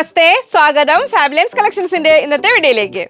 നമസ്തേ സ്വാഗതം ഫാബുലൻസ് കളക്ഷൻസിന്റെ ഇന്നത്തെ വീഡിയോയിലേക്ക്.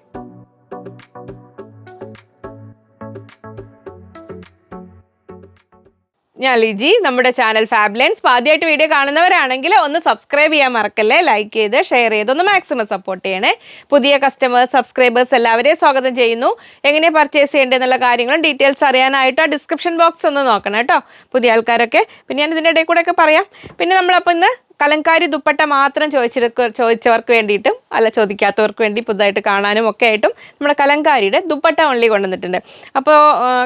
ഞാൻ ലിജി നമ്മുടെ ചാനൽ ഫാബ്ലൻസ്. ആദ്യമായിട്ട് വീഡിയോ കാണുന്നവരാണെങ്കിൽ ഒന്ന് സബ്സ്ക്രൈബ് ചെയ്യാൻ മറക്കല്ലേ? ലൈക്ക് ചെയ്ത് ഷെയർ ചെയ്ത് ഒന്ന് മാക്സിമം സപ്പോർട്ട് ചെയ്യണേ. പുതിയ കസ്റ്റമേഴ്സ് സബ്സ്ക്രൈബേഴ്സ് എല്ലാവരെയും സ്വാഗതം ചെയ്യുന്നു. എങ്ങനെ പർച്ചേസ് ചെയ്യേണ്ടതെന്നുള്ള കാര്യങ്ങളും ഡീറ്റെയിൽസ് അറിയാനായിട്ട് ഡിസ്ക്രിപ്ഷൻ ബോക്സ് ഒന്ന് നോക്കണം കേട്ടോ. പുതിയ ആൾക്കാരൊക്കെ. പിന്നെ ഞാൻ ഇതിന്റെ ഇടയിൽ കൂടെ ഒക്കെ പറയാം. പിന്നെ നമ്മളപ്പോൾ ഇന്ന് കലങ്കാരി ദുപ്പട്ട മാത്രം ചോദിച്ചിരിക്ക ചോദിച്ചവർക്ക് വേണ്ടിയിട്ടും അല്ല ചോദിക്കാത്തവർക്ക് വേണ്ടി പുതുതായിട്ട് കാണാനും ഒക്കെ ആയിട്ടും നമ്മുടെ കലങ്കാരിയുടെ ദുപ്പട്ട ഓൺലി കൊണ്ടുവന്നിട്ടുണ്ട്. അപ്പോൾ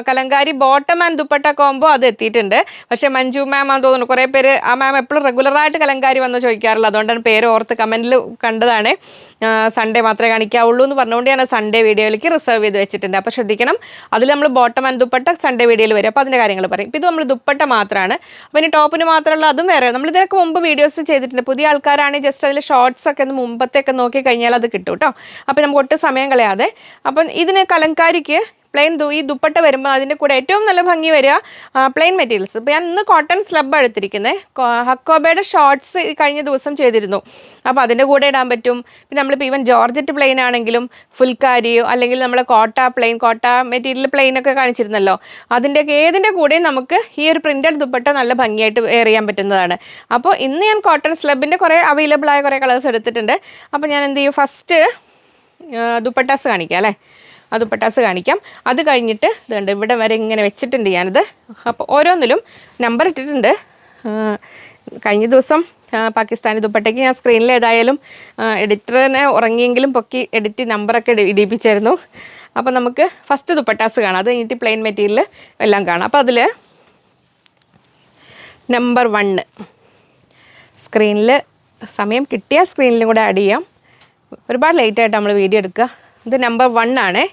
kalamkari bottom and dupatta combo അത് എത്തിയിട്ടുണ്ട്. പക്ഷേ മഞ്ജു മാം ആണെന്ന് തോന്നുന്നു കുറേ പേര് ആ മാം എപ്പോഴും റെഗുലറായിട്ട് കലങ്കാരി വന്ന് ചോദിക്കാറില്ല. അതുകൊണ്ടാണ് പേര് ഓർത്ത് കമന്റിൽ കണ്ടതാണ്. സൺഡേ മാത്രമേ കാണിക്കാവുള്ളൂ എന്ന് പറഞ്ഞുകൊണ്ട് ഞാൻ സൺഡേ വീഡിയോയിലേക്ക് റിസർവ് ചെയ്ത് വെച്ചിട്ടുണ്ട്. അപ്പോൾ ശ്രദ്ധിക്കണം. അതിൽ നമ്മൾ ബോട്ടം ആൻഡ് ദുപ്പട്ട സൺഡേ വീഡിയോയിൽ വരും. അപ്പോൾ അതിന്റെ കാര്യങ്ങൾ പറയും. ഇപ്പോൾ ഇത് നമ്മൾ ദുപ്പട്ട മാത്രമാണ് അപ്പോൾ ഇനി ടോപ്പിന് മാത്രമുള്ള അതും വേറെ. നമ്മൾ ഇതിനൊക്കെ മുമ്പ് വീഡിയോസ് ചെയ്തിട്ടുണ്ട്. പുതിയ ആൾക്കാരാണെങ്കിൽ ജസ്റ്റ് അതിൽ ഷോർട്സ് ഒക്കെ ഒന്ന് മുമ്പത്തേക്ക് നോക്കി കഴിഞ്ഞാൽ അത് കിട്ടും കേട്ടോ അപ്പോൾ നമുക്ക് ഒട്ടും സമയം കളയാതെ. അപ്പം ഇതിന് കലങ്കാരിക്ക് പ്ലെയിൻ ഈ ദുപ്പട്ട വരുമ്പോൾ അതിന്റെ കൂടെ ഏറ്റവും നല്ല ഭംഗി വരിക പ്ലെയിൻ മെറ്റീരിയൽസ് ഇപ്പോൾ ഞാൻ ഇന്ന് കോട്ടൺ സ്ലബ് എടുത്തിരിക്കുന്നത് ഹക്കോബയുടെ ഷോർട്സ് കഴിഞ്ഞ ദിവസം ചെയ്തിരുന്നു. അപ്പോൾ അതിന്റെ കൂടെ ഇടാൻ പറ്റും. പിന്നെ നമ്മളിപ്പോൾ ഈവൻ ജോർജറ്റ് പ്ലെയിൻ ആണെങ്കിലും ഫുൽക്കാരിയോ അല്ലെങ്കിൽ നമ്മൾ കോട്ട പ്ലെയിൻ കോട്ട മെറ്റീരിയൽ പ്ലെയിൻ ഒക്കെ കാണിച്ചിരുന്നല്ലോ. അതിന്റെയൊക്കെ ഏതിന്റെ കൂടെയും നമുക്ക് ഈ ഒരു പ്രിന്റഡ് ദുപ്പട്ട നല്ല ഭംഗിയായിട്ട് വെയർ ചെയ്യാൻ പറ്റുന്നതാണ്. അപ്പോൾ ഇന്ന് ഞാൻ കോട്ടൺ സ്ലബിന്റെ കുറേ അവൈലബിൾ ആയ കുറേ കളേഴ്സ് എടുത്തിട്ടുണ്ട്. അപ്പോൾ ഞാൻ എന്ത് ചെയ്യും? ഫസ്റ്റ് ദുപ്പട്ടാസ് കാണിക്കാം അല്ലേ? അത് പട്ടാസ് കാണിക്കാം. അത് കഴിഞ്ഞിട്ട് ഇതുണ്ട് ഇവിടെ വരെ ഇങ്ങനെ വെച്ചിട്ടുണ്ട് ഞാനത്. അപ്പോൾ ഓരോന്നിലും നമ്പർ ഇട്ടിട്ടുണ്ട്. കഴിഞ്ഞ ദിവസം പാകിസ്ഥാനി ദുപ്പട്ടയ്ക്ക് ഞാൻ സ്ക്രീനിൽ ഏതായാലും എഡിറ്ററിനെ ഉറങ്ങിയെങ്കിലും പൊക്കി എഡിറ്റ് നമ്പറൊക്കെ ഇടി- ഇടിപ്പിച്ചായിരുന്നു. അപ്പോൾ നമുക്ക് ഫസ്റ്റ് ദുപ്പട്ടാസ് കാണാം. അത് കഴിഞ്ഞിട്ട് പ്ലെയിൻ മെറ്റീരിയൽ എല്ലാം കാണാം. അപ്പോൾ അതിൽ നമ്പർ വണ്ണ് സ്ക്രീനിൽ സമയം കിട്ടിയ സ്ക്രീനിലും കൂടെ ആഡ് ചെയ്യാം. ഒരുപാട് ലേറ്റായിട്ട് നമ്മൾ വീഡിയോ എടുക്കുക. ഇത് നമ്പർ വൺ ആണേ.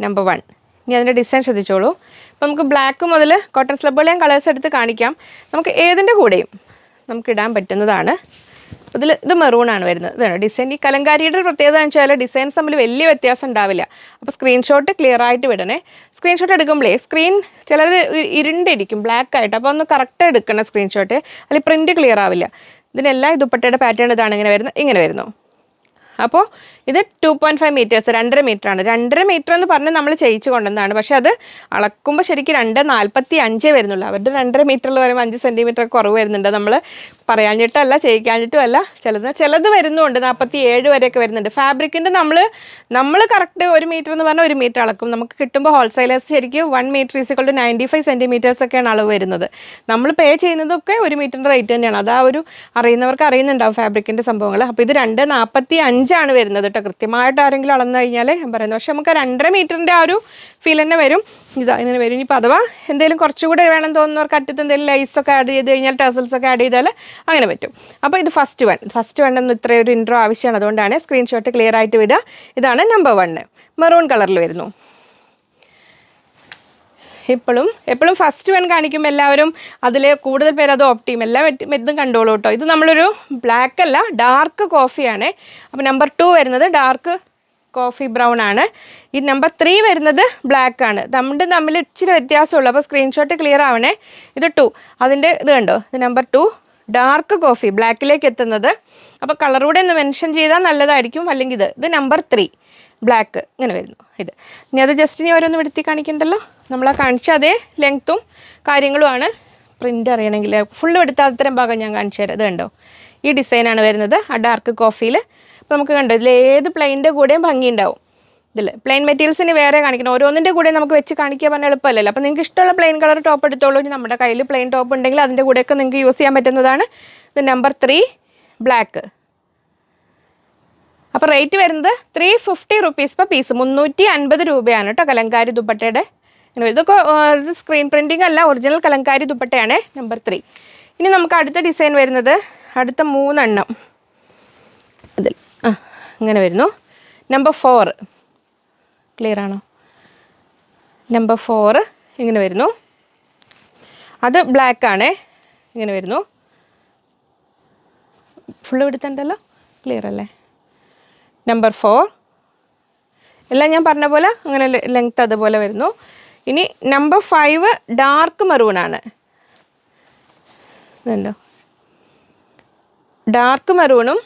നമ്പർ വൺ ഇനി അതിന്റെ ഡിസൈൻ ശ്രദ്ധിച്ചോളൂ. അപ്പോൾ നമുക്ക് ബ്ലാക്ക് മുതൽ കോട്ടൺ സ്ലബുകളെയും കളേഴ്സ് എടുത്ത് കാണിക്കാം. നമുക്ക് ഏതിന്റെ കൂടെയും നമുക്ക് ഇടാൻ പറ്റുന്നതാണ്. ഇതിൽ ഇത് മെറൂൺ ആണ് വരുന്നത്. ഇതാണ് ഡിസൈൻ ഈ കലങ്കാരിയുടെ പ്രത്യേകത എന്ന് വെച്ചാൽ ഡിസൈൻസ് തമ്മിൽ വലിയ വ്യത്യാസം ഉണ്ടാവില്ല. അപ്പോൾ സ്ക്രീൻഷോട്ട് ക്ലിയർ ആയിട്ട് വിടണേ. സ്ക്രീൻഷോട്ട് എടുക്കുമ്പോഴേ സ്ക്രീൻ ചിലർ ഇരുണ്ടിരിക്കും ബ്ലാക്ക് ആയിട്ട്. അപ്പോൾ ഒന്ന് കറക്റ്റ് എടുക്കണം സ്ക്രീൻഷോട്ട് അല്ലെങ്കിൽ പ്രിന്റ് ക്ലിയർ ആവില്ല. ഇതിനെല്ലാം ഈ പാറ്റേൺ ഇതാണ് ഇങ്ങനെ വരുന്നത്. ഇങ്ങനെ വരുന്നു. അപ്പോൾ ഇത് ടു പോയിന്റ് ഫൈവ് മീറ്റേഴ്സ് രണ്ടര ആണ്. രണ്ടര മീറ്റർ എന്ന് പറഞ്ഞ് നമ്മൾ ചെയ്യിച്ച് കൊണ്ടുവന്നതാണ്. പക്ഷേ അത് അളക്കുമ്പോൾ ശരിക്കും രണ്ട് നാൽപ്പത്തി അഞ്ചേ വരുന്നുള്ളൂ. അവരുടെ രണ്ടര മീറ്ററിൽ വരുമ്പോൾ അഞ്ച് സെന്റിമീറ്റർ കുറവ് വരുന്നുണ്ട്. നമ്മൾ പറയാഞ്ഞിട്ടല്ല ചെയ്യിക്കാഞ്ഞിട്ടും അല്ല. ചിലത് ചിലത് വരുന്നുണ്ട്. നാൽപ്പത്തി ഏഴ് വരെയൊക്കെ വരുന്നുണ്ട്. ഫാബ്രിക്കിന്റെ നമ്മൾ നമ്മൾ കറക്റ്റ് ഒരു മീറ്റർ എന്ന് പറഞ്ഞാൽ ഒരു മീറ്റർ അളക്കും. നമുക്ക് കിട്ടുമ്പോൾ ഹോൾസെയിലേഴ്സ് ശരിക്കും one metre is equal to ninety five centimetres ഒക്കെയാണ് അളവ് വരുന്നത്. നമ്മൾ പേ ചെയ്യുന്നതൊക്കെ ഒരു മീറ്ററിന്റെ റേറ്റ് തന്നെയാണ്. അത് ആ ഒരു അറിയുന്നവർക്ക് അറിയുന്നുണ്ടാവും ഫാബ്രിക്കിന്റെ സംഭവങ്ങൾ അപ്പോൾ ഇത് രണ്ട് നാൽപ്പത്തി അഞ്ചാണ് വരുന്നത് കേട്ടോ കൃത്യമായിട്ട് ആരെങ്കിലും അളന്നു കഴിഞ്ഞാൽ ഞാൻ പറയുന്നത് പക്ഷെ നമുക്ക് രണ്ടര മീറ്ററിന്റെ ആ ഒരു ഫീൽ തന്നെ വരും. ഇതാ ഇങ്ങനെ വരും. ഇനിയിപ്പോൾ അഥവാ എന്തെങ്കിലും കുറച്ചുകൂടെ വേണം തോന്നുന്നവർക്ക് അറ്റത്ത് എന്തെങ്കിലും ലൈസൊക്കെ ആഡ് ചെയ്ത് കഴിഞ്ഞാൽ ടസൽസൊക്കെ ആഡ് ചെയ്താൽ അങ്ങനെ പറ്റും. അപ്പോൾ ഇത് ഫസ്റ്റ് വൺ ഫസ്റ്റ് വൺ ഇത്രയൊരു ഇത്രയും ഇൻട്രോ ആവശ്യമാണ്. അതുകൊണ്ടാണ് സ്ക്രീൻഷോട്ട് ക്ലിയർ ആയിട്ട് വിടുക. ഇതാണ് നമ്പർ വണ്ണ് മെറൂൺ കളറിൽ വരുന്നു. ഇപ്പോഴും എപ്പോഴും ഫസ്റ്റ് വൺ കാണിക്കുമ്പോൾ എല്ലാവരും അതിൽ കൂടുതൽ പേര് അത് ഓപ്റ്റ് ചെയ്യും. എല്ലാ ഇതും കണ്ടോളൂ കേട്ടോ ഇത് നമ്മളൊരു ബ്ലാക്ക് അല്ല ഡാർക്ക് കോഫിയാണ് അപ്പോൾ നമ്പർ ടു വരുന്നത് ഡാർക്ക് കോഫി ബ്രൗൺ ആണ്. ഈ നമ്പർ ത്രീ വരുന്നത് ബ്ലാക്ക് ആണ്. നമ്മുടെ തമ്മിൽ ഇച്ചിരി വ്യത്യാസമുള്ളൂ. അപ്പോൾ സ്ക്രീൻഷോട്ട് ക്ലിയർ ആവണേ. ഇത് ടു അതിന്റെ ഇത് കണ്ടോ? ഇത് നമ്പർ ടു ഡാർക്ക് കോഫി ബ്ലാക്കിലേക്ക് എത്തുന്നത്. അപ്പോൾ കളറൂടെ ഒന്ന് മെൻഷൻ ചെയ്താൽ നല്ലതായിരിക്കും. അല്ലെങ്കിൽ ഇത് ഇത് നമ്പർ ത്രീ ബ്ലാക്ക് ഇങ്ങനെ വരുന്നു. ഇത്. ഇനി അത് ജസ്റ്റ് ഇനി ഓരോന്ന് വിടുത്തി കാണിക്കണ്ടല്ലോ? നമ്മളാ കാണിച്ച അതേ ലെങ്ത്തും കാര്യങ്ങളുമാണ്. പ്രിന്റ് അറിയണമെങ്കിൽ ഫുള്ള് എടുത്താൽ അത്തരം ഭാഗം ഞാൻ കാണിച്ചു തരാം. ഇത് കണ്ടോ? ഈ ഡിസൈനാണ് വരുന്നത്. ആ ഡാർക്ക് കോഫിയിൽ അപ്പോൾ നമുക്ക് കണ്ടോ ഇതിൽ ഏത് പ്ലെയിന്റെ കൂടെയും ഭംഗിയുണ്ടാവും ഇതിൽ പ്ലെയിൻ മെറ്റീരിയൽസിന് വേറെ കാണിക്കണം. ഓരോന്നിന്റെ കൂടെ നമുക്ക് വെച്ച് കാണിക്കാൻ പറഞ്ഞാൽ എളുപ്പമല്ലല്ലോ. അപ്പോൾ നിങ്ങൾക്ക് ഇഷ്ടമുള്ള പ്ലെയിൻ കളർ ടോപ്പ് എടുത്തോളൂ. ഇനി നമ്മുടെ കയ്യിൽ പ്ലെയിൻ ടോപ്പ് ഉണ്ടെങ്കിൽ അതിന്റെ കൂടെയൊക്കെ നിങ്ങൾക്ക് യൂസ് ചെയ്യാൻ പറ്റുന്നതാണ്. ഇത് നമ്പർ ത്രീ ബ്ലാക്ക് അപ്പോൾ റേറ്റ് വരുന്നത് three fifty rupees per piece മുന്നൂറ്റി അൻപത് രൂപയാണ് കേട്ടോ കലങ്കാരി ദുപ്പട്ടയുടെ. ഇതൊക്കെ ഇത് സ്ക്രീൻ പ്രിന്റിംഗ് അല്ല ഒറിജിനൽ കലങ്കാരി ദുപ്പട്ടയാണ് നമ്പർ ത്രീ ഇനി നമുക്ക് അടുത്ത ഡിസൈൻ വരുന്നത് അടുത്ത മൂന്നെണ്ണം. അതിൽ ആ ഇങ്ങനെ വരുന്നു. നമ്പർ ഫോർ ക്ലിയർ ആണോ? നമ്പർ ഫോറ് ഇങ്ങനെ വരുന്നു. അത് ബ്ലാക്ക് ആണ് ഇങ്ങനെ വരുന്നു. ഫുള്ള് എടുത്തണ്ടല്ലോ ക്ലിയർ അല്ലേ? നമ്പർ ഫോർ എല്ലാം ഞാൻ പറഞ്ഞ പോലെ അങ്ങനെ ലെങ്ത് അതുപോലെ വരുന്നു. ഇനി നമ്പർ ഫൈവ് ഡാർക്ക് മെറൂൺ ആണ്. ഡാർക്ക് മെറൂണും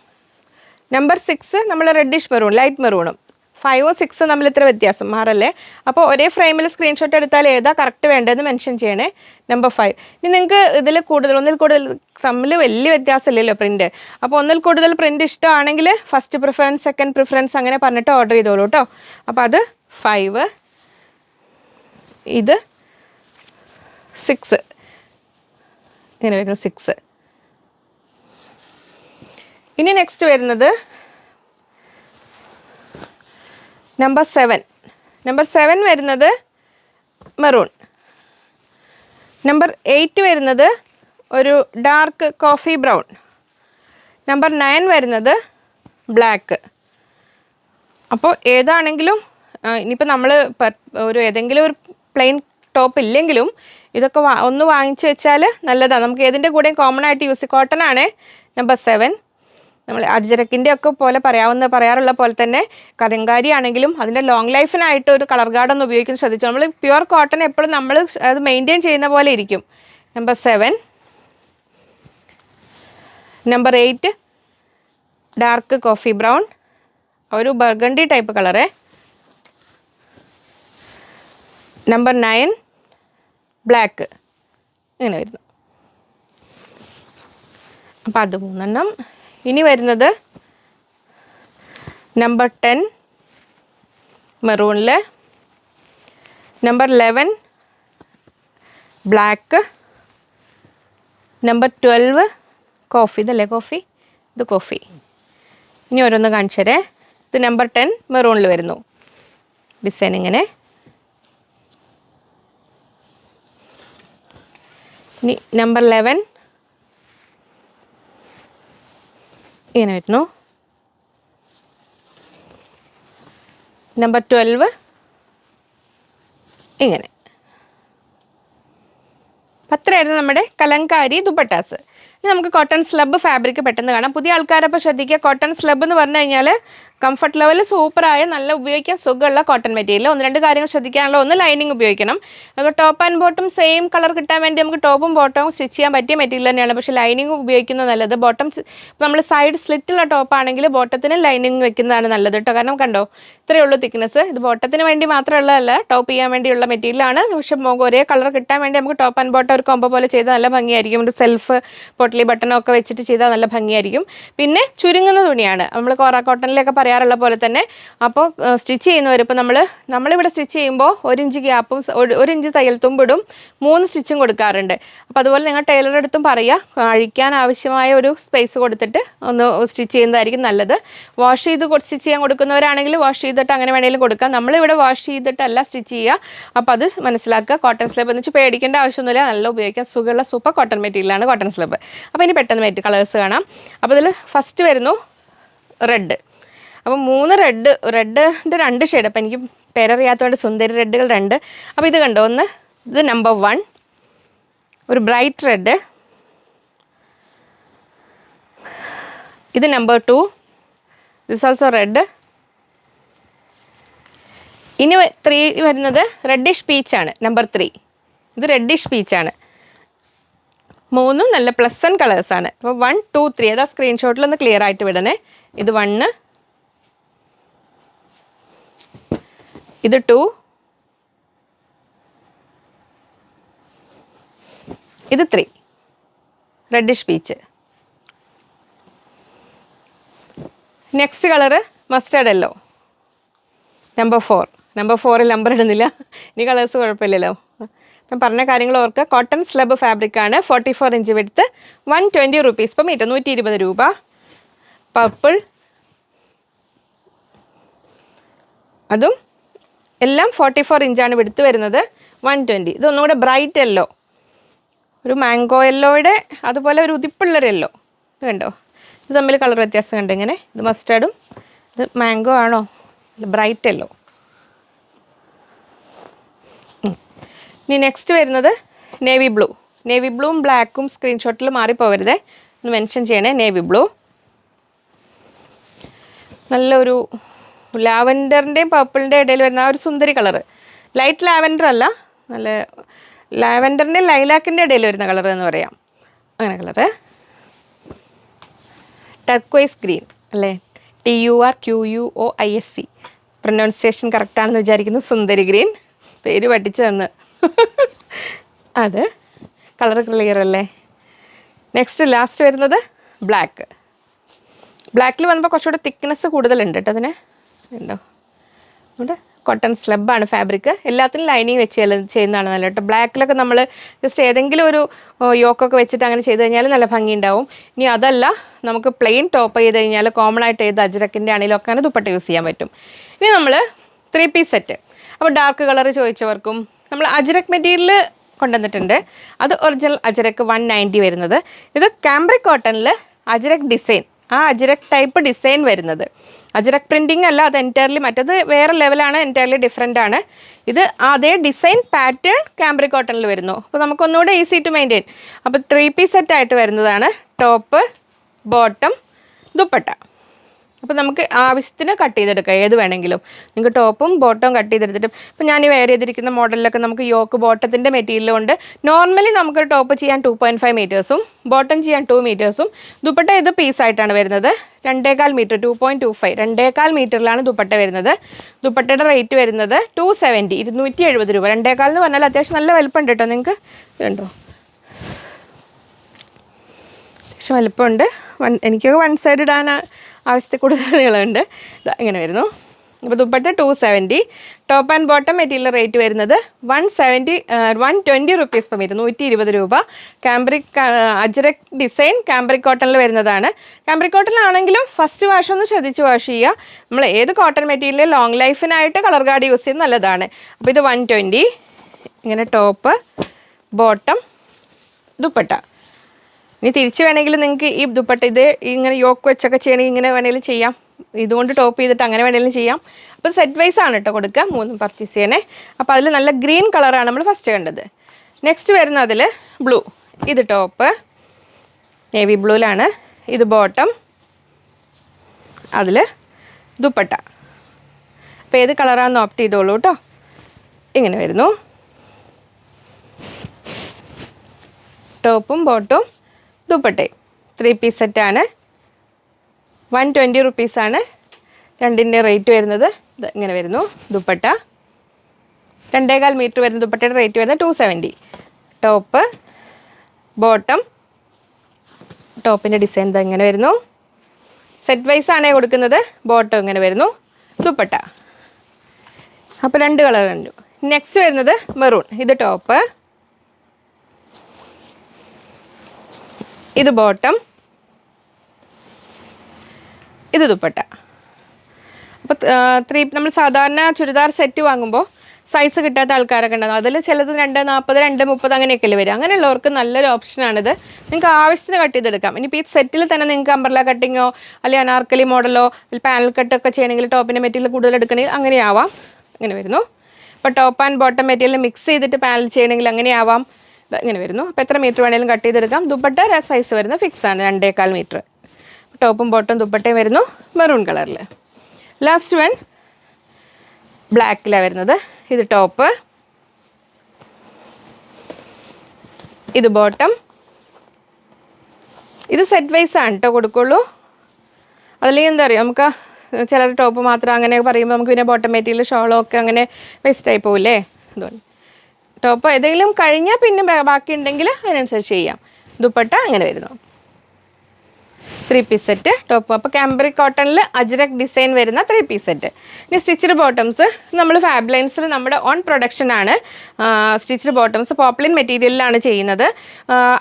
നമ്പർ സിക്സ് നമ്മൾ റെഡിഷ് മെറൂൺ ലൈറ്റ് മെറൂണും ഫൈവോ സിക്സ് തമ്മിൽ ഇത്ര വ്യത്യാസം മാറല്ലേ? അപ്പോൾ ഒരേ ഫ്രെയിമിൽ സ്ക്രീൻഷോട്ട് എടുത്താൽ ഏതാ കറക്റ്റ് വേണ്ടതെന്ന് മെൻഷൻ ചെയ്യണേ. നമ്പർ ഫൈവ് ഇനി നിങ്ങൾക്ക് ഇതിൽ കൂടുതൽ ഒന്നിൽ കൂടുതൽ തമ്മിൽ വലിയ വ്യത്യാസമില്ലല്ലോ പ്രിന്റ് അപ്പോൾ ഒന്നിൽ കൂടുതൽ പ്രിന്റ് ഇഷ്ടമാണെങ്കിൽ ഫസ്റ്റ് പ്രിഫറൻസ് സെക്കൻഡ് പ്രിഫറൻസ് അങ്ങനെ പറഞ്ഞിട്ട് ഓർഡർ ചെയ്തോളൂ കേട്ടോ അപ്പോൾ അത് ഫൈവ് ഇത് സിക്സ് ഇങ്ങനെ വരുന്നു സിക്സ് ഇനി നെക്സ്റ്റ് വരുന്നത് നമ്പർ സെവൻ നമ്പർ സെവൻ വരുന്നത് മെറൂൺ നമ്പർ എയ്റ്റ് വരുന്നത് ഒരു dark coffee brown number nine വരുന്നത് ബ്ലാക്ക് അപ്പോൾ ഏതാണെങ്കിലും ഇനിയിപ്പോൾ നമ്മൾ ഒരു ഏതെങ്കിലും ഒരു പ്ലെയിൻ ടോപ്പ് ഇല്ലെങ്കിലും ഇതൊക്കെ ഒന്ന് വാങ്ങിച്ചു വെച്ചാൽ നല്ലതാണ് നമുക്ക് ഏതിന്റെ കൂടെയും കോമൺ ആയിട്ട് യൂസ് കോട്ടൺ ആണ്. നമ്പർ സെവൻ നമ്മൾ അജരക്കിന്റെ ഒക്കെ പോലെ പറയാവുന്ന പറയാറുള്ള പോലെ തന്നെ കലങ്കാരി ആണെങ്കിലും അതിന്റെ ലോങ് ലൈഫിനായിട്ട് ഒരു കളർ ഗാർഡ് ഒന്ന് ഉപയോഗിക്കുന്ന ശ്രദ്ധിച്ചു? നമ്മൾ പ്യുവർ കോട്ടൺ എപ്പോഴും നമ്മൾ അത് മെയിന്റെയിൻ ചെയ്യുന്ന പോലെ ഇരിക്കും. Number seven number eight dark coffee brown ഒരു burgundy type colour number nine black ഇങ്ങനെ വരുന്നു. അപ്പം അത് മൂന്നെണ്ണം. ഇനി വരുന്നത് number ten മെറൂണിൽ number eleven black number twelve coffee ഇതല്ലേ കോഫി ഇത് കോഫി ഇനി ഓരോന്ന് കാണിച്ചു ഇത് നമ്പർ ടെൻ മെറൂണിൽ വരുന്നു. ഡിസൈൻ ഇങ്ങനെ. ഇനി നമ്പർ ലെവൻ ഇങ്ങനെ വരുന്നു. നമ്പർ ട്വൽവ് ഇങ്ങനെ. അത്രയായിരുന്നു നമ്മുടെ കലങ്കാരി ദുപ്പട്ടാസ്. ഇനി നമുക്ക് കോട്ടൺ സ്ലബ് ഫാബ്രിക് പെട്ടെന്ന് കാണാം. പുതിയ ആൾക്കാരപ്പോൾ ശ്രദ്ധിക്കുക കോട്ടൺ സ്ലബ് എന്ന് പറഞ്ഞു കഴിഞ്ഞാൽ കംഫർട്ട് ലെവൽ സൂപ്പറായ നല്ല ഉപയോഗിക്കാൻ സുഖമുള്ള കോട്ടൺ മെറ്റീരിയൽ ഒന്ന് രണ്ട് കാര്യങ്ങൾ ശ്രദ്ധിക്കാനുള്ള ഒന്ന് ലൈനിങ് ഉപയോഗിക്കണം. അപ്പോൾ top and bottom same colour കിട്ടാൻ വേണ്ടി നമുക്ക് ടോപ്പും ബോട്ടവും സ്റ്റിച്ച് ചെയ്യാൻ പറ്റിയ മെറ്റീരിയൽ തന്നെയാണ്. പക്ഷേ ലൈനിങ് ഉപയോഗിക്കുന്നത് നല്ലത്. ബോട്ടം നമ്മൾ സൈഡ് സ്ലിറ്റുള്ള ടോപ്പാണെങ്കിൽ ബോട്ടത്തിന് ലൈനിങ് വെക്കുന്നതാണ് നല്ലത് കേട്ടോ. കാരണം കണ്ടോ ഇത്രയേ ഉള്ളൂ തിക്നെസ് ഇത് ബോട്ടത്തിന് വേണ്ടി മാത്രമുള്ളതല്ല ടോപ്പ് ചെയ്യാൻ വേണ്ടിയുള്ള മെറ്റീരിയലാണ് പക്ഷേ ഒരേ കളർ കിട്ടാൻ വേണ്ടി നമുക്ക് ടോപ്പ് ആൻഡ് ബോട്ടം ഒരു കോമ്പോ പോലെ ചെയ്ത് നല്ല ഭംഗിയായിരിക്കും. ഒരു സെൽഫ് പൊട്ടലി ബട്ടണോ ഒക്കെ വെച്ചിട്ട് ചെയ്താൽ നല്ല ഭംഗിയായിരിക്കും. പിന്നെ ചുരുങ്ങുന്ന തുണിയാണ്. നമ്മൾ കോറ കോട്ടണിലൊക്കെ പറയാറുള്ള പോലെ തന്നെ അപ്പോൾ സ്റ്റിച്ച് ചെയ്യുന്നവർ ഇപ്പോൾ നമ്മൾ നമ്മളിവിടെ സ്റ്റിച്ച് ചെയ്യുമ്പോൾ ഒരു ഇഞ്ച് ഗ്യാപ്പും ഒരു ഇഞ്ച് തയ്യൽ തുമ്പിടും മൂന്ന് സ്റ്റിച്ചും കൊടുക്കാറുണ്ട്. അപ്പോൾ അതുപോലെ നിങ്ങൾ ടൈലറുടെ അടുത്തും പറയുക അഴിക്കാൻ ആവശ്യമായ ഒരു സ്പേസ് കൊടുത്തിട്ട് ഒന്ന് സ്റ്റിച്ച് ചെയ്യുന്നതായിരിക്കും നല്ലത്. വാഷ് ചെയ്ത് സ്റ്റിച്ച് ചെയ്യാൻ കൊടുക്കുന്നവരാണെങ്കിൽ വാഷ് ചെയ്തിട്ട് അങ്ങനെ വേണമെങ്കിലും കൊടുക്കാം. നമ്മളിവിടെ വാഷ് ചെയ്തിട്ടല്ല സ്റ്റിച്ച് ചെയ്യുക അപ്പോൾ അത് മനസ്സിലാക്കുക. കോട്ടൺ സ്ലബ് എന്ന് വെച്ചാൽ പേടിക്കേണ്ട ആവശ്യമൊന്നുമില്ല. നല്ല ഉപയോഗിക്കാൻ സുഖമുള്ള സൂപ്പർ കോട്ടൺ മെറ്റീരിയലാണ് കോട്ടൺ സ്ലബ്. അപ്പോൾ ഇനി പെട്ടെന്ന് മറ്റ് കളേഴ്സ് കാണാം. അപ്പോൾ ഇതിൽ ഫസ്റ്റ് വരുന്നു റെഡ് അപ്പോൾ മൂന്ന് റെഡ് റെഡിന്റെ രണ്ട് ഷെയ്ഡ് അപ്പോൾ എനിക്ക് പേരറിയാത്തതുകൊണ്ട് സുന്ദരി റെഡുകൾ രണ്ട്. അപ്പോൾ ഇത് കണ്ടോ ഒന്ന് ഇത് നമ്പർ വൺ ഒരു ബ്രൈറ്റ് റെഡ് ഇത് number two this also red ഇനി ത്രീ വരുന്നത് റെഡിഷ് പീച്ചാണ് നമ്പർ ത്രീ ഇത് റെഡിഷ് പീച്ചാണ് മൂന്നും നല്ല പ്ലസന്റ് കളേഴ്സ് ആണ്. അപ്പോൾ വൺ ടു ത്രീ അതാ സ്ക്രീൻഷോട്ടിൽ ഒന്ന് ക്ലിയർ ആയിട്ട് വിടണേ. ഇത് വണ്ണ് ഇത് ടു ഇത് three reddish peach next colour mustard അല്ലോ നമ്പർ ഫോർ നമ്പർ ഫോറിൽ നമ്പർ ഇടുന്നില്ല. ഇനി കളേഴ്സ് കുഴപ്പമില്ലല്ലോ. ഞാൻ പറഞ്ഞ കാര്യങ്ങൾ ഓർക്കുക. കോട്ടൺ സ്ലബ് ഫാബ്രിക് ആണ്. Forty four inch വെടുത്ത് one twenty rupees per metre നൂറ്റി ഇരുപത് രൂപ. പർപ്പിൾ അതും എല്ലാം ഫോർട്ടി ഫോർ ഇഞ്ചാണ് വെടുത്ത് വരുന്നത്. വൺ ട്വന്റി ഇതൊന്നുകൂടെ ബ്രൈറ്റ് യെല്ലോ ഒരു മാംഗോ യെല്ലോയുടെ അതുപോലെ ഒരു ഉതിപ്പുള്ളൊരു യെല്ലോ ഇത് കണ്ടോ? ഇത് തമ്മിൽ കളർ വ്യത്യാസം കണ്ടോ ഇങ്ങനെ? ഇത് മസ്റ്റാർഡും ഇത് മാംഗോ ആണോ? ബ്രൈറ്റ് യെല്ലോ ഇനി നെക്സ്റ്റ് വരുന്നത് നേവി ബ്ലൂ നേവി ബ്ലൂവും ബ്ലാക്കും സ്ക്രീൻഷോട്ടിൽ മാറിപ്പോവരുതേ. ഒന്ന് മെൻഷൻ ചെയ്യണേ നേവി ബ്ലൂ നല്ലൊരു ലാവൻഡറിന്റെയും പർപ്പിളിന്റെ ഇടയിൽ വരുന്ന ആ ഒരു സുന്ദരി കളറ് ലൈറ്റ് ലാവൻഡർ അല്ല നല്ല ലാവൻഡറിന്റെ ലൈലാക്കിന്റെ ഇടയിൽ വരുന്ന കളർ എന്ന് പറയാം. അങ്ങനെ കളറ് ടർക്വൈസ് ഗ്രീൻ അല്ലേ? T U R Q U O I S E pronunciation കറക്റ്റാണെന്ന് വിചാരിക്കുന്നു സുന്ദരി ഗ്രീൻ പേര് പഠിച്ചു തന്ന് അത് കളർ ക്ലിയർ അല്ലേ? നെക്സ്റ്റ് ലാസ്റ്റ് വരുന്നത് ബ്ലാക്ക് ബ്ലാക്കിൽ വന്നപ്പോൾ കുറച്ചുകൂടെ തിക്നെസ് കൂടുതലുണ്ട് കേട്ടോ അതിന്. ഉണ്ടോ അതുകൊണ്ട് കോട്ടൺ സ്ലബാണ് ഫാബ്രിക് എല്ലാത്തിനും ലൈനിങ് വെച്ച് ചെയ്യുന്നതാണ് നല്ല കേട്ടോ ബ്ലാക്കിലൊക്കെ നമ്മൾ ജസ്റ്റ് ഏതെങ്കിലും ഒരു യോക്കൊക്കെ വെച്ചിട്ട് അങ്ങനെ ചെയ്ത് കഴിഞ്ഞാൽ നല്ല ഭംഗി ഉണ്ടാവും ഇനി അതല്ല നമുക്ക് പ്ലെയിൻ ടോപ്പ് ചെയ്ത് കഴിഞ്ഞാൽ കോമൺ ആയിട്ട് ഏത് അജ്രക്കിന്റെ ആണെങ്കിലും ഒക്കെ ദുപ്പട്ട യൂസ് ചെയ്യാൻ പറ്റും. ഇനി നമ്മൾ ത്രീ പീസ് സെറ്റ് അപ്പോൾ ഡാർക്ക് കളർ ചോദിച്ചവർക്കും നമ്മൾ അജരക് മെറ്റീരിയൽ കൊണ്ടുവന്നിട്ടുണ്ട്. അത് ഒറിജിനൽ അജരക് വൺ നയന്റി വരുന്നത്. ഇത് കാംബ്രിക് കോട്ടണിൽ അജരക് ഡിസൈൻ ആ അജരക് ടൈപ്പ് ഡിസൈൻ വരുന്നത്. അജരക് പ്രിന്റിംഗ് അല്ല അത് എന്റയർലി മറ്റത് വേറെ ലെവലാണ് എന്റയർലി ഡിഫറെന്റ് ആണ്. ഇത് അതേ ഡിസൈൻ പാറ്റേൺ കാംബ്രിക് കോട്ടണിൽ വരുന്നു. അപ്പോൾ നമുക്കൊന്നുകൂടെ ഈസി ടു മെയിന്റെയിൻ അപ്പോൾ ത്രീ പീസ് സെറ്റായിട്ട് വരുന്നതാണ്. Top bottom dupatta. അപ്പോൾ നമുക്ക് ആവശ്യത്തിന് കട്ട് ചെയ്തെടുക്കാം. ഏത് വേണമെങ്കിലും. നിങ്ങൾക്ക് ടോപ്പും ബോട്ടവും കട്ട് ചെയ്തെടുത്തിട്ട് ഇപ്പം ഞാൻ ഈ വെയർ ചെയ്തിരിക്കുന്ന മോഡലിലൊക്കെ നമുക്ക് യോക്ക് ബോട്ടത്തിന്റെ മെറ്റീരിയൽ കൊണ്ട് നോർമലി നമുക്ക് ടോപ്പ് ചെയ്യാൻ ടു പോയിന്റ് ഫൈവ് മീറ്റേഴ്സും ബോട്ടം ചെയ്യാൻ ടു മീറ്റേഴ്സും ദുപ്പട്ട ഇത് പീസായിട്ടാണ് വരുന്നത്? രണ്ടേകാൽ metre two point two five രണ്ടേകാൽ മീറ്ററിലാണ് ദുപ്പട്ട വരുന്നത്. ദുപ്പട്ടയുടെ റേറ്റ് വരുന്നത് ടു സെവന്റി ഇരുന്നൂറ്റി എഴുപത് രൂപ. രണ്ടേകാൽ എന്ന് പറഞ്ഞാൽ അത്യാവശ്യം നല്ല വലുപ്പമുണ്ട് കേട്ടോ നിങ്ങൾക്ക് ഇതുണ്ടോ അത്യാവശ്യം വലുപ്പമുണ്ട് വൺ എനിക്കൊക്കെ വൺ സൈഡ് ഇടാൻ ആ- ആവശ്യത്തിൽ കൂടുതൽ നീളമുണ്ട്. ഇങ്ങനെ വരുന്നു. ഇപ്പോൾ dupatta two seventy top and bottom material rate വരുന്നത് one seventy one twenty rupees per metre നൂറ്റി ഇരുപത് രൂപ. കാംബ്രിക് അജ്രക് ഡിസൈൻ കാംബ്രിക് കോട്ടണിൽ വരുന്നതാണ്. കാംബ്രിക് കോട്ടണിലാണെങ്കിലും ഫസ്റ്റ് വാഷ് ഒന്ന് ശ്രദ്ധിച്ച് വാഷ് ചെയ്യുക. നമ്മൾ ഏത് കോട്ടൺ മെറ്റീരിയൽ ലോങ് ലൈഫിനായിട്ട് കളർ ഗാർഡ് യൂസ് ചെയ്യുന്നത് നല്ലതാണ്. അപ്പോൾ ഇത് വൺ ട്വന്റി ഇങ്ങനെ ടോപ്പ് ബോട്ടം ദുപ്പട്ട. ഇനി തിരിച്ച് വേണമെങ്കിൽ നിങ്ങൾക്ക് ഈ ദുപ്പട്ട ഇത് ഇങ്ങനെ യോക്ക് വെച്ചൊക്കെ ചെയ്യണമെങ്കിൽ ഇങ്ങനെ വേണമെങ്കിലും ചെയ്യാം. ഇതുകൊണ്ട് ടോപ്പ് ചെയ്തിട്ട് അങ്ങനെ വേണമെങ്കിലും ചെയ്യാം. അപ്പോൾ സെറ്റ് വൈസ് ആണ് കേട്ടോ കൊടുക്കുക മൂന്നും പർച്ചേസ് ചെയ്യണേ. അപ്പോൾ അതിൽ നല്ല ഗ്രീൻ കളറാണ് നമ്മൾ ഫസ്റ്റ് കണ്ടത്. നെക്സ്റ്റ് വരുന്ന അതിൽ ബ്ലൂ ഇത് ടോപ്പ് നേവി ബ്ലൂവിലാണ് ഇത് ബോട്ടം അതിൽ ദുപ്പട്ട. അപ്പോൾ ഏത് കളറാണെന്ന് ഓപ്റ്റ് ചെയ്തോളൂ കേട്ടോ ഇങ്ങനെ വരുന്നു. ടോപ്പും ബോട്ടും ദുപ്പട്ടയും ത്രീ പീസ് സെറ്റാണ് വൺ ട്വന്റി റുപ്പീസാണ് രണ്ടിന്റെ റേറ്റ് വരുന്നത്. ഇങ്ങനെ വരുന്നു. ദുപ്പട്ട. രണ്ടേകാൽ മീറ്റർ വരുന്ന ദുപ്പട്ടയുടെ റേറ്റ് വരുന്നത് ടു സെവന്റി ടോപ്പ് ബോട്ടം ടോപ്പിന്റെ ഡിസൈൻ ഇത് ഇങ്ങനെ വരുന്നു. സെറ്റ് വൈസ് ആണ് കൊടുക്കുന്നത്. ബോട്ടം ഇങ്ങനെ വരുന്നു. ദുപ്പട്ട. അപ്പോൾ രണ്ട് കളർ കണ്ടു. നെക്സ്റ്റ് വരുന്നത് മെറൂൺ ഇത് ടോപ്പ് ഇത് ബോട്ടം ഇത് ദുപ്പട്ട. അപ്പോൾ ത്രീ നമ്മൾ സാധാരണ ചുരിദാർ സെറ്റ് വാങ്ങുമ്പോൾ സൈസ് കിട്ടാത്ത ആൾക്കാരൊക്കെ ഉണ്ടാകും അതിൽ ചിലത് രണ്ട് നാൽപ്പത് രണ്ട് മുപ്പത് അങ്ങനെയൊക്കെയല്ലേ വരും അങ്ങനെയുള്ളവർക്ക് നല്ലൊരു ഓപ്ഷനാണിത് നിങ്ങൾക്ക് ആവശ്യത്തിന് കട്ട് ചെയ്തെടുക്കാം. ഇനിയിപ്പോൾ ഈ സെറ്റിൽ തന്നെ നിങ്ങൾക്ക് അമ്പർല കട്ടിങ്ങോ അല്ലെങ്കിൽ അനാർക്കലി മോഡലോ പാനൽ കട്ടൊക്കെ ചെയ്യണമെങ്കിൽ ടോപ്പിന്റെ മെറ്റീരിയൽ കൂടുതൽ എടുക്കണമെങ്കിൽ അങ്ങനെയാവാം. ഇങ്ങനെ വരുന്നു. ഇപ്പോൾ top and bottom material mix ചെയ്തിട്ട് പാനൽ ചെയ്യണമെങ്കിൽ അങ്ങനെയാവാം. ഇങ്ങനെ വരുന്നു. അപ്പോൾ എത്ര മീറ്റർ വേണേലും കട്ട് ചെയ്തെടുക്കാം. ദുപ്പട്ട സൈസ് വരുന്ന ഫിക്സ് ആണ്. രണ്ടേകാൽ മീറ്റർ ടോപ്പും ബോട്ടും ദുപ്പട്ടയും വരുന്നു മെറൂൺ കളറിൽ ലാസ്റ്റ് വൺ ബ്ലാക്കിലാണ് വരുന്നത്. ഇത് ടോപ്പ് ഇത് ബോട്ടം ഇത് സെറ്റ് വൈസ് ആണ് കേട്ടോ കൊടുക്കുള്ളൂ. അതിലേക്ക് എന്താ പറയുക നമുക്ക് ചിലർ ടോപ്പ് മാത്രം അങ്ങനെ പറയുമ്പോൾ നമുക്ക് പിന്നെ ബോട്ടം മെറ്റീരിയൽ ഷോളോ ഒക്കെ അങ്ങനെ വേസ്റ്റ് ആയി പോവില്ലേ? അതുകൊണ്ട്. ടോപ്പ് ഏതെങ്കിലും കഴിഞ്ഞാൽ പിന്നെ ബാക്കി ഉണ്ടെങ്കിൽ അതിനനുസരിച്ച് ചെയ്യാം. ദുപ്പട്ട അങ്ങനെ വരുന്നു. ത്രീ പീസ് സെറ്റ് ടോപ്പ് അപ്പോൾ കാംബ്രി കോട്ടണിൽ അജ്രക് ഡിസൈൻ വരുന്ന ത്രീ പീസ് സെറ്റ് ഇനി സ്റ്റിച്ചഡ് ബോട്ടംസ് നമ്മൾ ഫാബ് ലൈൻസിൽ നമ്മുടെ ഓൺ പ്രൊഡക്ഷൻ ആണ്. സ്റ്റിച്ചഡ് ബോട്ടംസ് പോപ്ലിൻ മെറ്റീരിയലിലാണ് ചെയ്യുന്നത്.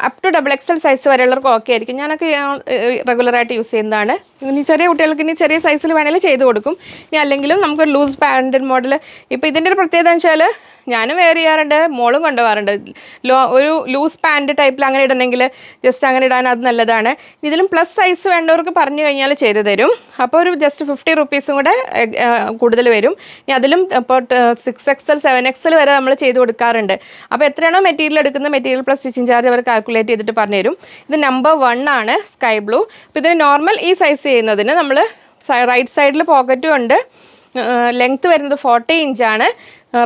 Up to double XL size വരെയുള്ളവർക്ക് okay ആയിരിക്കും. ഞാനൊക്കെ റെഗുലറായിട്ട് യൂസ് ചെയ്യുന്നതാണ്. ഇനി ചെറിയ കുട്ടികൾക്ക് ഇനി ചെറിയ സൈസിൽ വേണമെങ്കിൽ ചെയ്ത് കൊടുക്കും. ഇനി അല്ലെങ്കിലും നമുക്ക് ലൂസ് പാന്റഡ് മോഡൽ ഇപ്പോൾ ഇതിന്റെ ഒരു പ്രത്യേകത എന്ന് വെച്ചാൽ ഞാനും വെയർ ചെയ്യാറുണ്ട് മോളും കൊണ്ടുപോകാറുണ്ട്. ലോ ഒരു ലൂസ് പാൻഡ് ടൈപ്പിൽ അങ്ങനെ ഇടണമെങ്കിൽ ജസ്റ്റ് അങ്ങനെ ഇടാൻ അത് നല്ലതാണ്. ഇതിലും പ്ലസ് സൈസ് വേണ്ടവർക്ക് പറഞ്ഞു കഴിഞ്ഞാൽ ചെയ്ത് തരും. അപ്പോൾ ഒരു ജസ്റ്റ് ഫിഫ്റ്റി റുപ്പീസും കൂടെ കൂടുതൽ വരും. ഇനി അതിലും ഇപ്പോൾ സിക്സ് എക്സൽ സെവൻ എക്സൽ വരെ നമ്മൾ ചെയ്ത് കൊടുക്കാറുണ്ട്. അപ്പോൾ എത്രയാണോ മെറ്റീരിയൽ എടുക്കുന്ന മെറ്റീരിയൽ പ്ലസ് സ്റ്റിച്ചിങ് ചാർജ് അവർ കാൽക്കുലേറ്റ് ചെയ്തിട്ട് പറഞ്ഞു തരും ഇത് നമ്പർ വൺ ആണ് സ്കൈ ബ്ലൂ അപ്പോൾ ഇതിന് നോർമൽ ഈ സൈസ് ചെയ്യുന്നതിന് നമ്മൾ റൈറ്റ് സൈഡിൽ പോക്കറ്റും ഉണ്ട്. ലെങ്ത്ത് വരുന്നത് ഫോർട്ടി ഇഞ്ചാണ്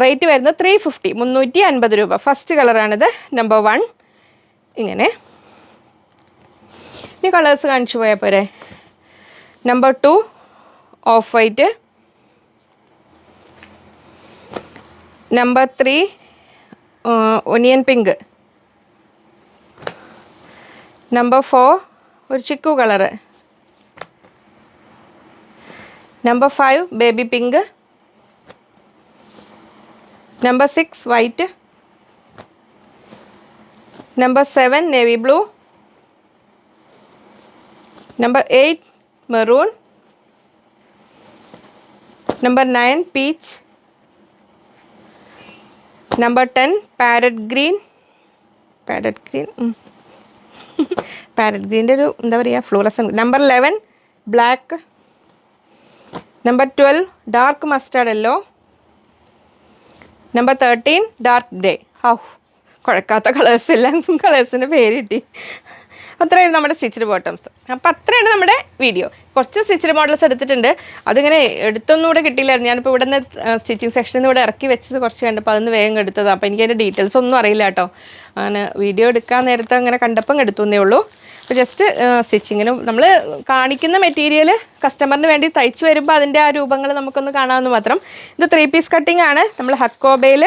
റേറ്റ് വരുന്നത് ത്രീ ഫിഫ്റ്റി മുന്നൂറ്റി അൻപത് രൂപ ഫസ്റ്റ് കളറാണിത് നമ്പർ വൺ ഇങ്ങനെ. ഇനി കളേഴ്സ് കാണിച്ചു പോയാൽ പോരെ. Number two off white number three onion pink number four ഒരു chikoo colour number five baby pink number six white number seven navy blue number eight maroon number nine peach number ten parrot green parrot green parrot ഗ്രീന്റെ ഒരു എന്താ പറയുക fluorescent number eleven black number twelve dark mustard yellow number thirteen dark grey how കുഴക്കാത്ത colours എല്ലാം കളേഴ്സിന്റെ പേര് കിട്ടി. അത്രയാണ് നമ്മുടെ സ്റ്റിച്ചഡ് ബോട്ടംസ് അപ്പോൾ അത്രയാണ് നമ്മുടെ വീഡിയോ കുറച്ച് സ്റ്റിച്ചഡ് മോഡൽസ് എടുത്തിട്ടുണ്ട്. അതിങ്ങനെ എടുത്തൊന്നും കൂടെ കിട്ടിയില്ലായിരുന്നു. ഞാനിപ്പോൾ ഇവിടെ നിന്ന് സ്റ്റിച്ചിങ് സെക്ഷനിൽ നിന്ന് ഇവിടെ ഇറക്കി വെച്ചത് കുറച്ച് കണ്ടപ്പോൾ അതൊന്ന് വേഗം എടുത്തത്. അപ്പോൾ എനിക്ക് അതിന്റെ ഡീറ്റെയിൽസ് ഒന്നും അറിയില്ല കേട്ടോ. അങ്ങനെ വീഡിയോ എടുക്കാൻ നേരത്തെ അങ്ങനെ കണ്ടപ്പം എടുത്തുന്നേ ഉള്ളൂ. അപ്പോൾ ജസ്റ്റ് സ്റ്റിച്ചിങ്ങിനും നമ്മൾ കാണിക്കുന്ന മെറ്റീരിയൽ കസ്റ്റമറിന് വേണ്ടി തയ്ച്ച് വരുമ്പോൾ അതിന്റെ ആ രൂപങ്ങൾ നമുക്കൊന്ന് കാണാമെന്ന് മാത്രം. ഇത് ത്രീ പീസ് കട്ടിംഗ് ആണ്. നമ്മൾ ഹക്കോബയിൽ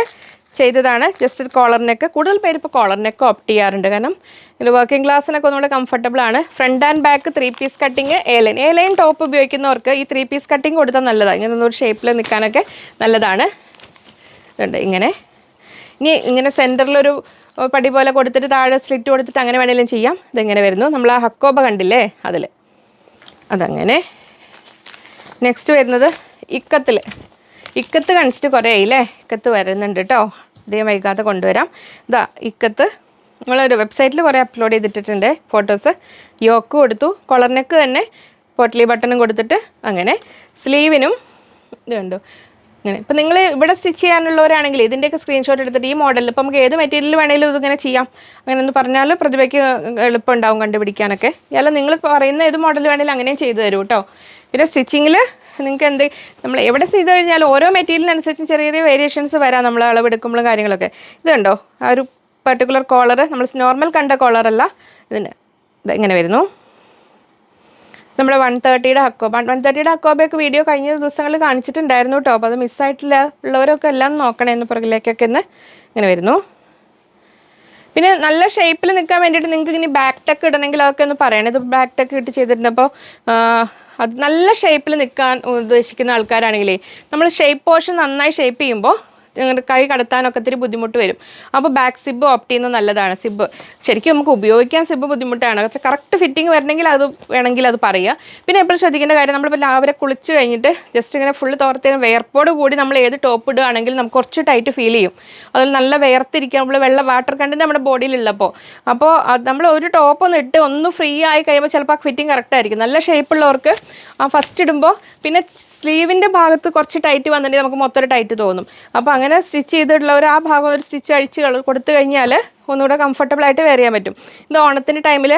ചെയ്തതാണ്. ജസ്റ്റ് കോളർ നെക്ക് കൂടുതൽ പേര് ഇപ്പോൾ കോളർ നെക്ക് ഓപ്റ്റ് ചെയ്യാറുണ്ട്. കാരണം ഇതിൽ വർക്കിംഗ് ക്ലാസ്സിനൊക്കെ ഒന്നുകൂടെ കംഫർട്ടബിൾ ആണ്. Front and back three piece cutting A line A line top ഉപയോഗിക്കുന്നവർക്ക് ഈ ത്രീ പീസ് കട്ടിങ് കൊടുത്താൽ നല്ലതാണ് ഇങ്ങനെ ഒരു ഷേപ്പിൽ നിൽക്കാനൊക്കെ നല്ലതാണ്. ഇതുണ്ട്. ഇങ്ങനെ. ഇനി ഇങ്ങനെ സെന്ററിലൊരു പടി പോലെ കൊടുത്തിട്ട് താഴെ സ്ലിറ്റ് കൊടുത്തിട്ട് അങ്ങനെ വേണമെങ്കിലും ചെയ്യാം. ഇതെങ്ങനെ വരുന്നു? നമ്മൾ ആ ഹക്കോബ കണ്ടില്ലേ അതിൽ അതങ്ങനെ. നെക്സ്റ്റ് വരുന്നത് ഇക്കത്തിൽ ഇക്കത്ത് കാണിച്ചിട്ട് കുറേ ആയില്ലേ ഇക്കത്ത് വരുന്നുണ്ട് കേട്ടോ അധികം വൈകാതെ കൊണ്ടുവരാം. ഇതാ ഇക്കത്ത്. നമ്മളൊരു വെബ്സൈറ്റിൽ കുറേ അപ്ലോഡ് ചെയ്തിട്ടിട്ടുണ്ട് ഫോട്ടോസ് യോക്ക് കൊടുത്തു. കൊളർ നെക്ക് തന്നെ. പോട്ട്ലി ബട്ടണും കൊടുത്തിട്ട് അങ്ങനെ. സ്ലീവിനും ഇത് കണ്ടു. അങ്ങനെ. ഇപ്പം നിങ്ങൾ ഇവിടെ സ്റ്റിച്ച് ചെയ്യാനുള്ളവരാണെങ്കിൽ ഇതിന്റെയൊക്കെ സ്ക്രീൻഷോട്ട് എടുത്തിട്ട് ഈ മോഡലിൽ ഇപ്പം നമുക്ക് ഏത് മെറ്റീരിയൽ വേണമെങ്കിലും ഇതിങ്ങനെ ചെയ്യാം. അങ്ങനെ ഒന്ന് പറഞ്ഞാൽ പ്രതിഭയ്ക്ക് എളുപ്പമുണ്ടാവും കണ്ടുപിടിക്കാനൊക്കെ. അല്ല നിങ്ങൾ പറയുന്ന ഏത് മോഡൽ വേണമെങ്കിലും അങ്ങനെയും ചെയ്തു തരും കേട്ടോ പിന്നെ സ്റ്റിച്ചിങ്ങിൽ നിങ്ങൾക്ക് എന്ത് നമ്മൾ എവിടെ ചെയ്ത് കഴിഞ്ഞാൽ ഓരോ മെറ്റീരിയലിനനുസരിച്ച് ചെറിയ ചെറിയ വേരിയേഷൻസ് വരാം നമ്മൾ അളവെടുക്കുമ്പോഴും കാര്യങ്ങളൊക്കെ. ഇതുണ്ടോ ആ ഒരു പർട്ടിക്കുലർ കോളർ നമ്മൾ നോർമൽ കണ്ട കോളറല്ല ഇതിന്. ഇത് ഇങ്ങനെ വരുന്നു. നമ്മുടെ വൺ തേർട്ടിയുടെ ഹക്കോബ വൺ തേർട്ടിയുടെ ഹക്കോബയൊക്കെ വീഡിയോ കഴിഞ്ഞ ദിവസങ്ങളിൽ കാണിച്ചിട്ടുണ്ടായിരുന്നു കേട്ടോ. അപ്പോൾ അത് മിസ്സായിട്ടില്ല ഉള്ളവരൊക്കെ എല്ലാം നോക്കണേ എന്ന് പുറകിലേക്കൊക്കെ ഒന്ന് ഇങ്ങനെ വരുന്നു. പിന്നെ നല്ല ഷേപ്പിൽ നിൽക്കാൻ വേണ്ടിയിട്ട് നിങ്ങൾക്ക് ഇനി ബാക്ക് ടെക്ക് ഇടണമെങ്കിൽ അതൊക്കെ ഒന്ന് പറയണേ. ഇത് ബാക്ക് ടെക്ക് ഇട്ട് ചെയ്തിരുന്നപ്പോൾ അത് നല്ല ഷേപ്പിൽ നിൽക്കാൻ ഉദ്ദേശിക്കുന്ന ആൾക്കാരാണെങ്കിലേ നമ്മൾ ഷേപ്പ് പോർഷൻ നന്നായി ഷേപ്പ് ചെയ്യുമ്പോൾ നിങ്ങളുടെ കൈ കടത്താനൊക്കെ ഒത്തിരി ബുദ്ധിമുട്ട് വരും. അപ്പോൾ ബാക്ക് സിബ് ഓപ്റ്റ് ചെയ്യുന്നത് നല്ലതാണ്. സിബ് ശരിക്കും നമുക്ക് ഉപയോഗിക്കാൻ സിബ് ബുദ്ധിമുട്ടാണ്. പക്ഷേ കറക്റ്റ് ഫിറ്റിംഗ് വരണമെങ്കിൽ അത് വേണമെങ്കിൽ അത് പറയുക. പിന്നെ എപ്പോഴും ശ്രദ്ധിക്കേണ്ട കാര്യം നമ്മളിപ്പോൾ രാവിലെ കുളിച്ച് കഴിഞ്ഞിട്ട് ജസ്റ്റ് ഇങ്ങനെ ഫുള്ള് തോർത്തിന് വേർപ്പോട് കൂടി നമ്മൾ ഏത് ടോപ്പ് ഇടുകയാണെങ്കിൽ നമുക്ക് കുറച്ച് ടൈറ്റ് ഫീൽ ചെയ്യും. അതിൽ നല്ല വേർത്തിരിക്കുക നമ്മൾ വെള്ള വാട്ടർ കണ്ടന്റ് നമ്മുടെ ബോഡിയിലുള്ളപ്പോൾ അപ്പോൾ നമ്മൾ ഒരു ടോപ്പ് ഒന്ന് ഇട്ട് ഒന്ന് ഫ്രീ ആയി കഴിയുമ്പോൾ ചിലപ്പോൾ ആ ഫിറ്റിംഗ് കറക്റ്റ് ആയിരിക്കും. നല്ല ഷേപ്പുള്ളവർക്ക് ആ ഫസ്റ്റ് ഇടുമ്പോൾ പിന്നെ സ്ലീവിന്റെ ഭാഗത്ത് കുറച്ച് ടൈറ്റ് വന്നിട്ടുണ്ടെങ്കിൽ നമുക്ക് മൊത്തം ടൈറ്റ് തോന്നും. അപ്പോൾ അങ്ങനെ സ്റ്റിച്ച് ചെയ്തിട്ടുള്ള ഒരു ആ ഭാഗം ഒരു സ്റ്റിച്ച് അഴിച്ച് കൊടുത്തു കഴിഞ്ഞാൽ ഒന്നുകൂടെ കംഫർട്ടബിൾ ആയിട്ട് വെയർ ചെയ്യാൻ പറ്റും. ഇത് ഓണത്തിന്റെ ടൈമിൽ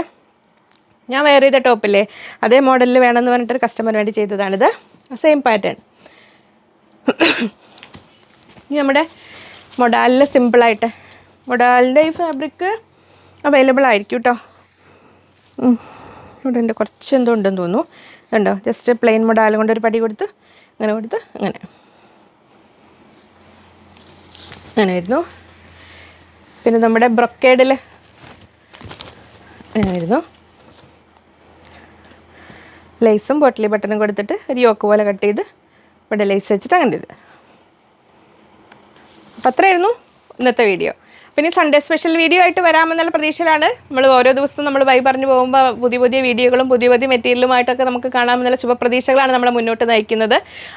ഞാൻ വെയർ ചെയ്ത ടോപ്പില്ലേ അതേ മോഡലിൽ വേണമെന്ന് പറഞ്ഞിട്ട് കസ്റ്റമർ വേണ്ടി ചെയ്തതാണിത്. സെയിം പാറ്റേൺ ഇനി നമ്മുടെ മൊഡാലിൽ സിമ്പിളായിട്ട് മൊഡാലിന്റെ ഈ ഫാബ്രിക് അവൈലബിൾ ആയിരിക്കും കേട്ടോ. ഇവിടെ എന്റെ കുറച്ച് എന്തോ ഉണ്ടെന്ന് തോന്നുന്നു. ഉണ്ടോ ജസ്റ്റ് പ്ലെയിൻ മൊഡാലും കൊണ്ട് ഒരു പടി കൊടുത്ത് അങ്ങനെ കൊടുത്ത് അങ്ങനെ. അങ്ങനെ വരുന്നു പിന്നെ നമ്മുടെ ബ്രൊക്കേഡിൽ അങ്ങനെയായിരുന്നു. ലേസും ബോട്ടിലി ബട്ടണും കൊടുത്തിട്ട് ഒരു യോക്ക് പോലെ കട്ട് ചെയ്ത് ഇവിടെ ലേസ് വെച്ചിട്ട് അങ്ങനെ ഇത് അപ്പം അത്രയായിരുന്നു ഇന്നത്തെ വീഡിയോ. പിന്നെ സൺഡേ സ്പെഷ്യൽ വീഡിയോ ആയിട്ട് വരാമെന്നുള്ള പ്രതീക്ഷയിലാണ്. നമ്മൾ ഓരോ ദിവസവും നമ്മൾ വൈ പറഞ്ഞു പോകുമ്പോൾ പുതിയ പുതിയ വീഡിയോകളും പുതിയ പുതിയ മെറ്റീരിയലുമായിട്ടൊക്കെ നമുക്ക് കാണാമെന്നുള്ള ശുഭപ്രതീക്ഷകളാണ് നമ്മളെ മുന്നോട്ട് നയിക്കുന്നത്.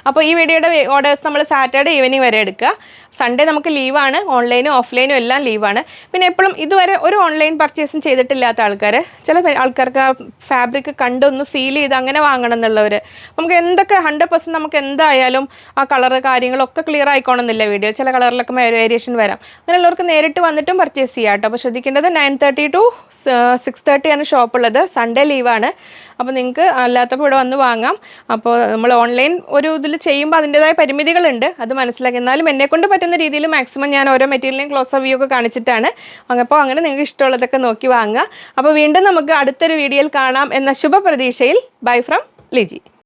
അപ്പോൾ ഈ വീഡിയോയുടെ ഓർഡേഴ്സ് നമ്മൾ സാറ്റർഡേ ഈവനിങ് വരെ എടുക്കുക. സൺഡേ നമുക്ക് ലീവാണ് ഓൺലൈനും ഓഫ്ലൈനും എല്ലാം ലീവാണ് പിന്നെ എപ്പോഴും ഇതുവരെ ഒരു ഓൺലൈൻ പർച്ചേസും ചെയ്തിട്ടില്ലാത്ത ആൾക്കാർ ചില ആൾക്കാർക്ക് ആ ഫാബ്രിക് കണ്ടൊന്ന് ഫീൽ ചെയ്ത് അങ്ങനെ വാങ്ങണം എന്നുള്ളവർ നമുക്ക് എന്തൊക്കെ ഹൺഡ്രഡ് പെർസെന്റ് നമുക്ക് എന്തായാലും ആ കളർ കാര്യങ്ങളൊക്കെ ക്ലിയർ ആയിക്കോണമെന്നില്ല വീഡിയോ. ചില കളറിലൊക്കെ വേരിയേഷൻ വരാം. അങ്ങനെയുള്ളവർക്ക് നേരിട്ട് വന്നിട്ടും പർച്ചേസ് ചെയ്യാം കേട്ടോ അപ്പോൾ ശ്രദ്ധിക്കേണ്ടത് നയൻ തേർട്ടി ടു സിക്സ് തേർട്ടിയാണ് ഷോപ്പുള്ളത് സൺഡേ ലീവാണ് അപ്പോൾ നിങ്ങൾക്ക് അല്ലാത്തപ്പോൾ ഇവിടെ വന്ന് വാങ്ങാം. അപ്പോൾ നമ്മൾ ഓൺലൈൻ ഒരു ഇതിൽ ചെയ്യുമ്പോൾ അതിന്റെതായ പരിമിതികളുണ്ട്. അത് മനസ്സിലാക്കി. എന്നാലും എന്നെക്കൊണ്ട് പറ്റുന്ന രീതിയിൽ മാക്സിമം ഞാൻ ഓരോ മെറ്റീരിയലിനെയും ക്ലോസ് വ്യൂ ഒക്കെ കാണിച്ചിട്ടാണ്. അപ്പോൾ അങ്ങനെ നിങ്ങൾക്ക് ഇഷ്ടമുള്ളതൊക്കെ നോക്കി വാങ്ങുക. അപ്പോൾ വീണ്ടും നമുക്ക് അടുത്തൊരു വീഡിയോയിൽ കാണാം എന്ന ശുഭപ്രതീക്ഷയിൽ. Bye from Liji